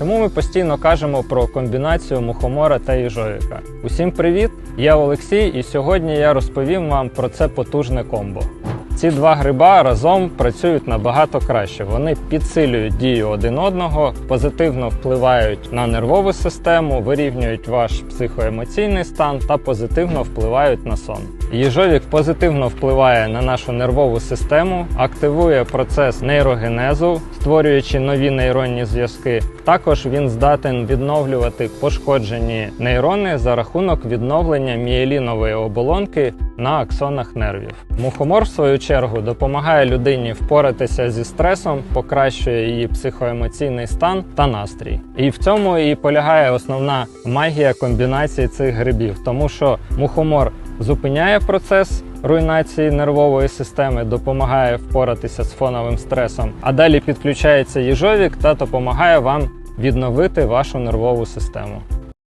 Чому ми постійно кажемо про комбінацію мухомора та їжовіка? Усім привіт! Я Олексій, і сьогодні я розповім вам про це потужне комбо. Ці два гриба разом працюють набагато краще. Вони підсилюють дію один одного, позитивно впливають на нервову систему, вирівнюють ваш психоемоційний стан та позитивно впливають на сон. Їжовік позитивно впливає на нашу нервову систему, активує процес нейрогенезу, створюючи нові нейронні зв'язки. Також він здатен відновлювати пошкоджені нейрони за рахунок відновлення мієлінової оболонки на аксонах нервів. Мухомор, в свою чергу, допомагає людині впоратися зі стресом, покращує її психоемоційний стан та настрій. І в цьому і полягає основна магія комбінації цих грибів, тому що мухомор зупиняє процес руйнації нервової системи, допомагає впоратися з фоновим стресом, а далі підключається їжовік та допомагає вам відновити вашу нервову систему.